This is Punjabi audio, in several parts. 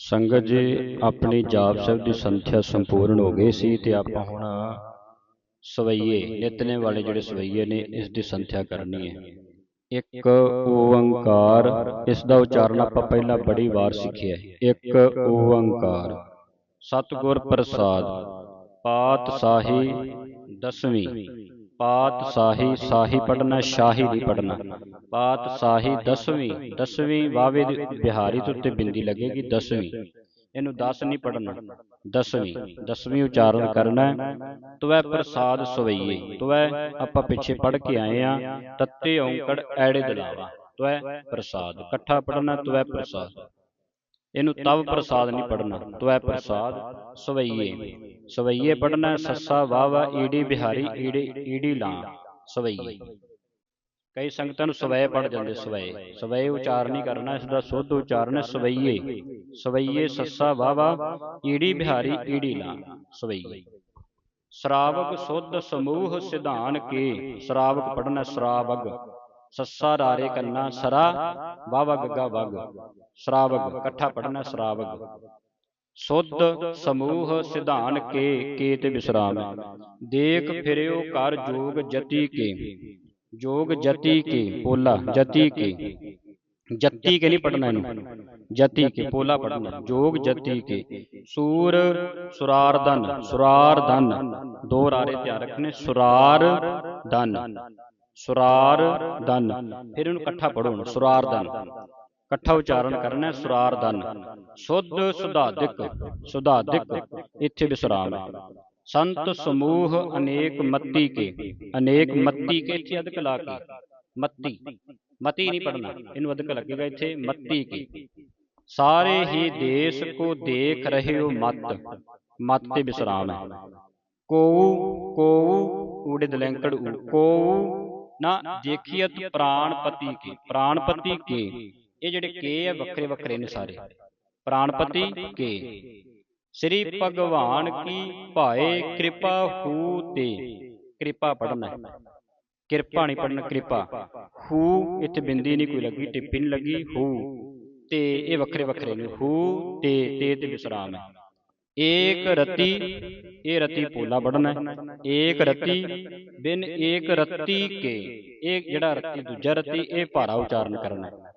ਸੰਗਤ ਜੀ, ਆਪਣੀ ਜਾਪ ਸਾਹਿਬ ਦੀ ਸੰਥਿਆ ਸੰਪੂਰਨ ਹੋ ਗਈ ਸੀ ਤੇ ਆਪਾਂ ਹੁਣ ਸਵਈਏ, ਨਿਤਨੇ ਵਾਲੇ ਜਿਹੜੇ ਸਵਈਏ ਨੇ, ਇਸ ਦੀ ਸੰਥਿਆ ਕਰਨੀ ਹੈ। ਇੱਕ ਓੰਕਾਰ, ਇਸ ਦਾ ਉਚਾਰਨ ਆਪਾਂ ਪਹਿਲਾਂ ਬੜੀ ਵਾਰ ਸਿੱਖਿਆ ਇੱਕ ਓੰਕਾਰ, ਸਤਿਗੁਰ ਪ੍ਰਸਾਦ ਪਾਤ ਸਾਹੀ ਦਸਵੀਂ। ਪਾਤ ਸਾਹੀ ਸਾਹੀ ਪੜਨਾ ਸ਼ਾਹੀ ਨਹੀਂ ਪੜਨਾ ਪਾਤ ਸਾਹੀ ਦਸਵੀਂ ਦਸਵੀਂ ਵਾਵੇ ਦੀ ਬਿਹਾਰੀ ਤੋਂ ਉੱਤੇ ਬਿੰਦੀ ਲੱਗੇਗੀ ਦਸਵੀਂ। ਇਹਨੂੰ 10 ਨਹੀਂ ਪੜਨਾ ਦਸਵੀਂ ਦਸਵੀਂ ਉਚਾਰਨ ਕਰਨਾ। ਤੁਵੈ ਪ੍ਰਸਾਦ ਸਵਈਏ। ਤੁਵੈ ਆਪਾਂ ਪਿੱਛੇ ਪੜ ਕੇ ਆਏ ਆ। ਤੱਤੇ ਔਂਕੜ ਐੜੇ ਦਲਾਵਾ ਤੁਵੈ ਪ੍ਰਸਾਦ। ਇਕੱਠਾ ਪੜਨਾ ਤੁਵੈ ਪ੍ਰਸਾਦ। ਇਹਨੂੰ ਤਵ ਪ੍ਰਸਾਦ ਨਹੀਂ ਪੜਨਾ ਤੁਵੈ ਪ੍ਰਸਾਦ ਸਵਈਏ। ਸਵਈਏ। ਪੜਨਾ ਸੱਸਾ ਵਾਵਾ ਈੜੀ ਬਿਹਾਰੀ ਈੜੀ ਈੜੀ ਲਾਂ ਸਵਈਏ। ਕਈ ਸੰਗਤਾਂ ਨੂੰ ਸਵੈ ਪੜ ਜਾਂਦੇ ਸਵੈ ਸਵੈ ਉਚਾਰ ਨਹੀਂ ਕਰਨਾ ਇਸ ਦਾ ਸੁੱਧ ਉਚਾਰਨ ਹੈ ਸਵਈਏ। ਸਵਈਏ। ਸੱਸਾ ਵਾਵਾ ਈੜੀ ਬਿਹਾਰੀ ਈੜੀ ਲਾਂ ਸਵਈਏ। ਸ਼ਰਾਵਕ ਸੁੱਧ ਸਮੂਹ ਸਿਧਾਨ ਕੇ ਸ਼ਰਾਵਕ ਪੜਨਾ ਸ਼ਰਾਵਗ ਸੱਸਾ ਰਾਰੇ ਕੰਨਾ ਸਰਾ ਵਾਵਾ ਗੱਗਾ ਵਗ ਸ਼ਰਾਵਗ, ਇਕੱਠਾ ਪੜਨਾ ਸ਼ਰਾਵਗ। ਸੁੱਧ ਸਮੂਹ ਸਿਧਾਨ ਕੇ ਕੇ ਤੇ ਵਿਸਰਾਮ ਦੇਖ ਫਿਰਿਓ ਕਰ ਜੋਗ ਜਤੀ ਕੇ। ਜੋਗ ਜਤੀ ਕੇ, ਪੋਲਾ ਜਤੀ ਕੇ। ਜੱਤੀ ਕੇ ਨਹੀਂ ਪੜਨਾ ਇਹਨੂੰ। ਜਤੀ ਕੇ, ਪੋਲਾ ਪੜਨਾ ਜੋਗ ਜਤੀ ਕੇ। ਸੂਰ ਸੁਰਾਰਦਨ ਸੁਰਾਰਦਨ ਦੋ ਰਾਰੇ ਧਿਆਨ ਰੱਖਣੇ। ਸੁਰਾਰ ਦਨ ਸੁਰਾਰ ਦਨ। ਫਿਰ ਇਹਨੂੰ ਇਕੱਠਾ ਪੜੋ ਹੁਣ ਸੁਰਾਰ ਦਨ। ਇਕੱਠਾ ਉਚਾਰਨ ਕਰਨਾ ਹੈ, ਸੁਰਾਰ ਦਨ। ਸੁੱਧ ਸੁਧਾਦਿਕ ਸੁਧਾਦਿਕ ਇੱਥੇ ਵਿਸਰਾਮ ਹੈ। ਸੰਤ ਸਮੂਹ ਅਨੇਕ ਮੱਤੀ ਕੇ ਅਨੇਕ ਮੱਤੀ ਕੇ ਇੱਥੇ ਅਧਿਕ ਲਾ ਕੇ। ਮੱਤੀ ਮਤੀ ਨਹੀਂ ਪੜਨਾ ਇਹਨੂੰ ਅਧਿਕ ਲੱਗੇਗਾ ਇੱਥੇ ਮੱਤੀ ਕੇ। ਸਾਰੇ ਹੀ ਦੇਸ਼ ਕੋ ਦੇਖ ਰਹੇ ਹੋ ਮਤ ਮਤ ਤੇ ਵਿਸਰਾਮ ਹੈ। ਕੋਉ ਕੋਉ ਊੜੇ ਦਲੈਂਕੜ ਕੋਉ ਨਾ ਦੇਖੀਅਤ ਪ੍ਰਾਣਪਤੀ ਕੇ? ਪ੍ਰਾਣਪਤੀ ਕੇ? ਇਹ ਜਿਹੜੇ ਕੇ ਆ, ਵੱਖਰੇ ਵੱਖਰੇ ਨੇ ਸਾਰੇ। ਪ੍ਰਾਣਪਤੀ ਕੇ। ਸ੍ਰੀ ਭਗਵਾਨ ਕੀ ਭਾਏ ਕਿਰਪਾ ਹੂ ਤੇ। ਕਿਰਪਾ ਪੜਨਾ ਕਿਰਪਾ ਨਹੀਂ ਪੜਨਾ ਕਿਰਪਾ। ਹੂ, ਇੱਥੇ ਬਿੰਦੀ ਨਹੀਂ ਕੋਈ ਲੱਗੀ, ਟਿੱਪੀ ਨਹੀਂ ਲੱਗੀ, ਹੂ। ਤੇ ਇਹ ਵੱਖਰੇ ਵੱਖਰੇ ਨੇ। ਹੂ, ਤੇ ਤੇ ਤੇ ਵਿਸਰਾਮ ਹੈ। ਏਕ ਰਤੀ ਇਹ ਰਤੀ ਪੋਲਾ ਪੜਨਾ ਹੈ ਏਕ ਰਤੀ ਬਿਨ ਏਕ ਰਤੀ ਕੇ ਇਹ ਜਿਹੜਾ ਰਤੀ ਦੂਜਾ ਰਤੀ ਇਹ ਭਾਰਾ ਉਚਾਰਨ ਕਰਨਾ ਹੈ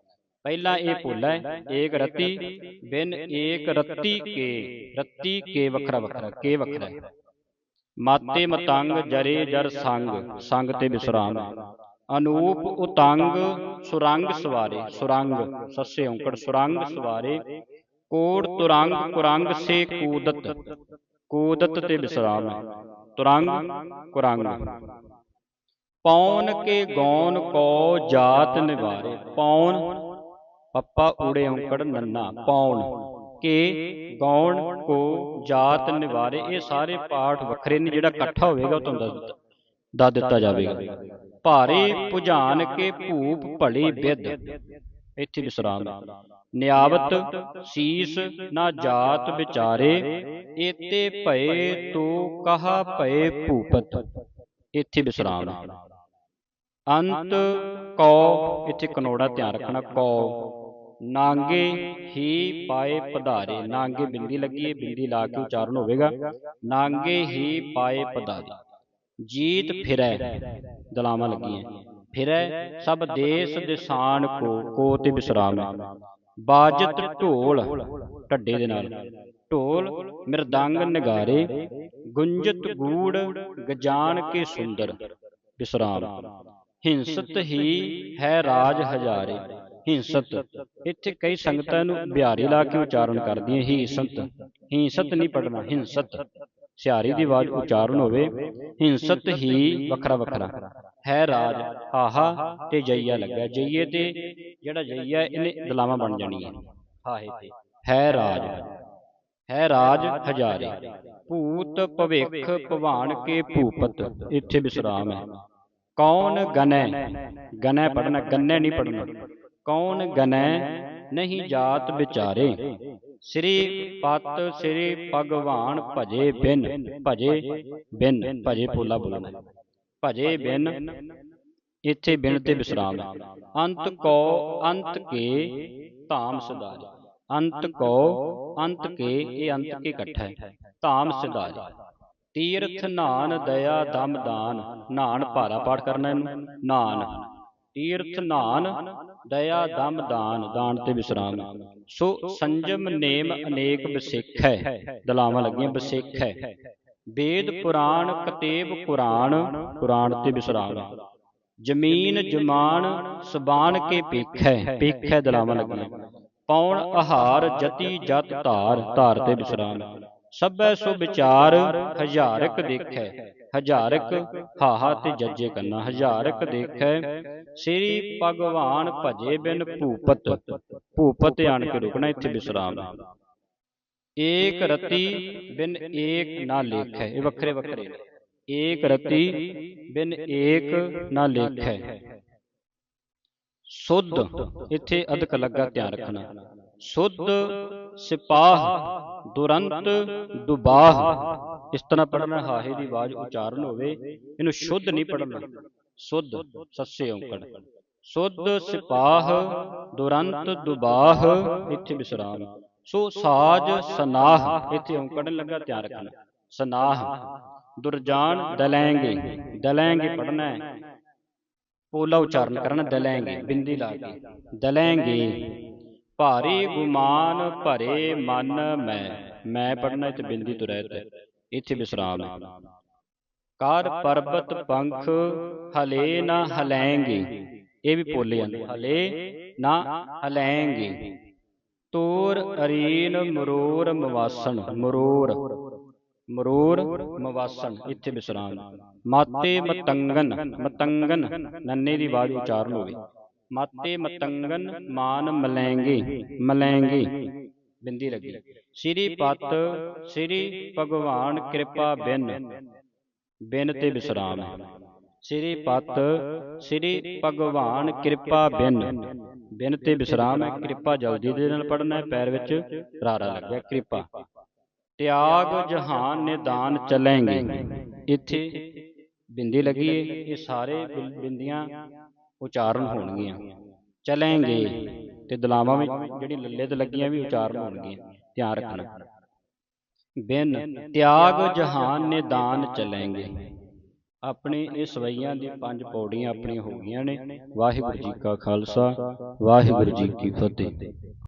ਪਹਿਲਾ ਇਹ ਪੋਲਾ ਹੈ ਏਕ ਰਤੀ ਬਿਨ ਏਕ ਰਤੀ ਕੇ ਰਤੀ ਕੇ ਵੱਖਰਾ ਵੱਖਰਾ ਕੇ ਵੱਖਰਾ ਹੈ ਮਾਤੇ ਮਤੰਗ ਜਰੇ ਜਰ ਸੰਗ ਸੰਗ ਤੇ ਵਿਸਰਾਮ ਹੈ ਅਨੂਪ ਉਤੰਗ ਸੁਰੰਗ ਸਵਾਰੇ ਸੁਰੰਗ ਸੱਸੇ ਔਂਕੜ ਸੁਰੰਗ ਸਵਾਰੇ ਕੋੜ ਤੁਰੰਗ ਕੁਰੰਗ ਸੇ ਕੂਦਤ ਕੂਦਤ ਤੇ ਵਿਸਰਾਮ ਹੈ ਤੁਰੰਗ ਕੁਰੰਗ। ਪੌਨ ਕੇ ਗੌਨ ਕੋ ਜਾਤ ਨਿਵਾਰੇ, ਪੌਨ ਪੱਪਾ ਊੜੇ ਔਂਕੜ ਨੰਨਾ ਪੌਣ ਕੇ ਗੌਣ ਕੋ ਜਾਤ ਨਿਵਾਰੇ, ਇਹ ਸਾਰੇ ਪਾਠ ਵੱਖਰੇ ਨੇ, ਜਿਹੜਾ ਇਕੱਠਾ ਹੋਵੇਗਾ ਉਹ ਤੁਹਾਨੂੰ ਦੱਸ ਦਿੱਤਾ ਦੱਸ ਦਿੱਤਾ ਜਾਵੇਗਾ। ਭਾਰੇ ਭੁਜਾਨ ਕੇ ਭੂਪ ਭਲੀ ਵਿਦ ਇੱਥੇ ਵਿਸਰਾਮ। ਨਿਆਵਤ ਸੀਸ ਨਾ ਜਾਤ ਵਿਚਾਰੇ ਏਤੇ ਭਏ ਤੋ ਕਹਾ ਭਏ ਭੂਪਤ। ਇੱਥੇ ਵਿਸਰਾਮ। ਅੰਤ ਕੌ ਇੱਥੇ ਕਨੋੜਾ ਧਿਆਨ ਰੱਖਣਾ ਕੌ ਨਾਂਗੇ ਹੀ ਪਾਏ ਪਧਾਰੇ। ਨਾਂਗੇ ਬਿੰਦੀ ਲੱਗੀ ਹੈ ਬਿੰਦੀ ਲਾ ਕੇ ਉਚਾਰਨ ਹੋਵੇਗਾ। ਨਾਂਗੇ ਹੀ ਪਾਏ ਪਧਾਰੇ। ਜੀਤ ਫਿਰੈ। ਦਲਾਵਾਂ ਲੱਗੀਆਂ। ਫਿਰੈ ਸਭ ਦੇਸ ਦਿਸਾਨ ਕੋ ਕੋ ਤੇ ਵਿਸਰਾਮ ਹੈ। ਬਾਜਤ ਢੋਲ ਢੱਡੇ ਦੇ ਨਾਲ। ਢੋਲ ਮਿਰਦੰਗ ਨਿਗਾਰੇ ਗੁੰਜਤ ਗੂੜ ਗਜਾਨ ਕੇ ਸੁੰਦਰ ਵਿਸਰਾਮ ਹਿੰਸਤ ਹੀ ਹੈ ਰਾਜ ਹਜ਼ਾਰੇ। ਹਿੰਸਤ ਇੱਥੇ ਕਈ ਸੰਗਤਾਂ ਨੂੰ ਬਿਹਾਰੀ ਲਾ ਕੇ ਉਚਾਰਨ ਕਰਦੀਆਂ ਹਿੰਸਤ ਹਿੰਸਤ ਨਹੀਂ ਪੜਨਾ ਹਿੰਸਤ। ਸਿਹਾਰੀ ਦੀ ਆਵਾਜ਼ ਉਚਾਰਨ ਹੋਵੇ ਹਿੰਸਤ ਹੀ ਵੱਖਰਾ ਵੱਖਰਾ ਹੈ ਰਾਜ ਹਾਹਾ ਤੇ ਜਈਆ ਲੱਗਾ ਜਈਏ ਤੇ ਜਿਹੜਾ ਜਈਆ ਇਹਨੇ ਦਲਾਵਾਂ ਬਣ ਜਾਣੀਆਂ। ਹਾਹੇ ਤੇ। ਹੈ ਰਾਜ ਹੈ ਰਾਜ ਹਜ਼ਾਰੇ। ਭੂਤ ਭਵਿੱਖ ਭਵਾਨ ਕੇ ਭੂਪਤ ਇੱਥੇ ਵਿਸਰਾਮ ਹੈ। ਕੌਣ ਗਨੈ? ਗਨੈ ਪੜਨਾ ਗੰਨੇ ਨਹੀਂ ਪੜਨਾ ਕੌਣ ਗਨੈ? ਨਹੀਂ ਜਾਤ ਵਿਚਾਰੇ। ਸ੍ਰੀ ਪਤ ਸ੍ਰੀ ਭਗਵਾਨ ਭਜੇ ਬਿਨ ਭਜੇ ਬਿਨ ਭਜੇ ਪੋਲਾ ਬੋਲਣਾ। ਭਜੇ ਬਿਨ ਇੱਥੇ ਬਿਨ ਤੇ ਵਿਸਰਾਮ। ਅੰਤ ਕੋ ਅੰਤ ਕੇ ਧਾਮ ਸਦਾਰੇ ਅੰਤ ਕੋ ਅੰਤ ਕੇ ਇਹ ਅੰਤ ਕੇ ਇਕੱਠਾ ਹੈ। ਧਾਮ ਸਿਧਾਰੀ ਤੀਰਥ ਨਾਨ ਦਇਆ ਦਮ ਦਾਨ। ਨਾਨ ਭਾਰਾ ਪਾਠ ਕਰਨਾ ਇਹਨੂੰ। ਨਾਨ। ਤੀਰਥ ਨਾਨ ਦਇਆ ਦਮ ਦਾਨ ਦਾਨ। ਤੇ ਵਿਸਰਾਮ। ਸੋ ਸੰਜਮ ਨੇਮ ਅਨੇਕ ਬਸਿੱਖ ਹੈ। ਦਲਾਵਾਂ ਲੱਗੀਆਂ ਬਸਿੱਖ ਹੈ। ਵੇਦ ਪੁਰਾਣ ਕਤੇਬ ਕੁਰਾਨ ਕੁਰਾਨ ਤੇ ਵਿਸਰਾਮ ਜ਼ਮੀਨ ਜਮਾਨ ਸਬਾਨ ਕੇ ਪੇਖੈ ਪੇਖੈ ਦਲਾਵਾਂ ਲੱਗੀਆਂ ਪੌਣ ਆਹਾਰ ਜਤੀ ਜਤ ਧਾਰ ਧਾਰ ਤੇ ਵਿਸਰਾਮ ਸਭੈ ਸੋ ਵਿਚਾਰ ਹਜ਼ਾਰਕ ਦੇਖੈ। ਹਜ਼ਾਰਕ ਹਾਹਾ ਤੇ ਜੱਜੇ ਕੰਨਾ। ਹਜ਼ਾਰਕ ਦੇਖੈ। ਸ੍ਰੀ ਭਗਵਾਨ ਭਜੇ ਬਿਨ ਭੂਪਤ। ਭੂਪਤ। ਆਣ ਕੇ ਰੁਕਣਾ ਇੱਥੇ ਵਿਸਰਾਮ। ਏਕ ਰਤੀ ਬਿਨ ਏਕ ਨਾ ਲੇਖੈ। ਇਹ ਵੱਖਰੇ ਵੱਖਰੇ ਨੇ। ਏਕ ਰਤੀ ਬਿਨ ਏਕ ਨਾ ਲੇਖੈ। ਸੁਧ ਇੱਥੇ ਅਧਿਕ ਲੱਗਾ ਧਿਆਨ ਰੱਖਣਾ। ਸੁਧ ਸਿਪਾਹ ਦੁਰੰਤ ਦੁਬਾਹ। ਇਸ ਤਰ੍ਹਾਂ ਪੜਨਾ ਹਾਹੇ ਦੀ ਆਵਾਜ਼ ਉਚਾਰਨ ਹੋਵੇ ਇਹਨੂੰ ਸ਼ੁੱਧ ਨਹੀਂ ਪੜਨਾ ਸੁਧ ਸੱਸੇ ਔਂਕੜ। ਸੁਧ ਸਿਪਾਹ ਦੁਰੰਤ ਦੁਬਾਹ। ਇੱਥੇ ਵਿਸਰਾਮ। ਸੋ ਸਾਜ ਸਨਾਹ ਇੱਥੇ ਔਂਕੜ ਲੱਗਾ ਧਿਆਨ ਰੱਖਣਾ। ਸਨਾਹ। ਦੁਰਜਾਨ ਦਲੈਂਗੇ। ਦਲੈਂਗੇ। ਪੜਨਾ ਹੈ। ਪੋਲਾ ਉਚਾਰਨ ਕਰਨਾ ਦਲੈਂਗੇ ਬਿੰਦੀ ਲਾ ਕੇ। ਦਲੈਂਗੇ। ਭਾਰੀ ਗੁਮਾਨ ਭਰੇ ਮਨ ਮੈਂ। ਮੈਂ। ਪੜਨਾ ਇੱਥੇ ਬਿੰਦੀ ਤੋਂ ਰਹਿਤ। ਹੈ ਇੱਥੇ ਵਿਸਰਾਮ ਹੈ। ਕਰ ਪਰਬਤ ਪੰਖ ਹਲੇ ਨਾ ਹਲੈਂਗੇ। ਇਹ ਵੀ ਪੋਲੇ ਜਾਂਦੇ ਹਲੇ ਨਾ ਹਲੈਂਗੇ। ਤੋਰ ਅਰੀਨ ਮਰੋਰ ਮਵਾਸਣ, ਮਰੋਰ ਮਰੋਰ ਮਵਾਸਣ, ਇੱਥੇ ਵਿਸਰਾਮ ਮਾਤੇ ਮਤੰਗਨ ਮਤੰਗਨ, ਨੰਨੇ ਦੀ ਆਵਾਜ਼ ਉਚਾਰਨ ਹੋਵੇ। ਮਾਤੇ ਮਤੰਗਨ, ਮਾਨ ਮਲੈਂਗੇ ਮਲੈਂਗੇ, ਬਿੰਦੀ ਲੱਗੀ। ਸ੍ਰੀ ਪਤ, ਸ੍ਰੀ ਭਗਵਾਨ ਕਿਰਪਾ ਬਿਨ ਬਿਨ ਤੇ ਵਿਸਰਾਮ ਸ੍ਰੀ ਪਤ ਸ੍ਰੀ ਭਗਵਾਨ ਕਿਰਪਾ ਬਿਨ। ਬਿਨ ਤੇ ਵਿਸਰਾਮ ਹੈ ਕਿਰਪਾ ਜਲਦੀ ਦੇ ਨਾਲ ਪੜਨਾ ਹੈ ਪੈਰ ਵਿੱਚ ਰਾਰਾ ਲੱਗਿਆ ਕਿਰਪਾ। ਤਿਆਗ ਜਹਾਨ ਨਿਦਾਨ ਚਲੇਂਗੇ। ਇੱਥੇ ਬਿੰਦੀ ਲੱਗੀ ਹੈ ਇਹ ਸਾਰੇ ਬਿੰਦੀਆਂ ਉਚਾਰਨ ਹੋਣਗੀਆਂ। ਚਲੇਂਗੇ ਤੇ ਦਲਾਵਾਂ ਵਿੱਚ ਜਿਹੜੀ ਲੱਲੇ ਤੇ ਲੱਗੀਆਂ ਵੀ ਉਚਾਰਨ ਹੋਣਗੀਆਂ ਧਿਆਨ ਰੱਖਣਾ। ਬਿਨ ਤਿਆਗ ਜਹਾਨ ਨਿਦਾਨ ਚਲੇਂਗੇ। ਆਪਣੇ ਇਹ ਸਵਈਆਂ ਦੀ ਪੰਜ ਪੌੜੀਆਂ ਆਪਣੀਆਂ ਹੋ ਗਈਆਂ ਨੇ। ਵਾਹਿਗੁਰੂ ਜੀ ਕਾ ਖਾਲਸਾ, ਵਾਹਿਗੁਰੂ ਜੀ ਕੀ ਫਤਿਹ।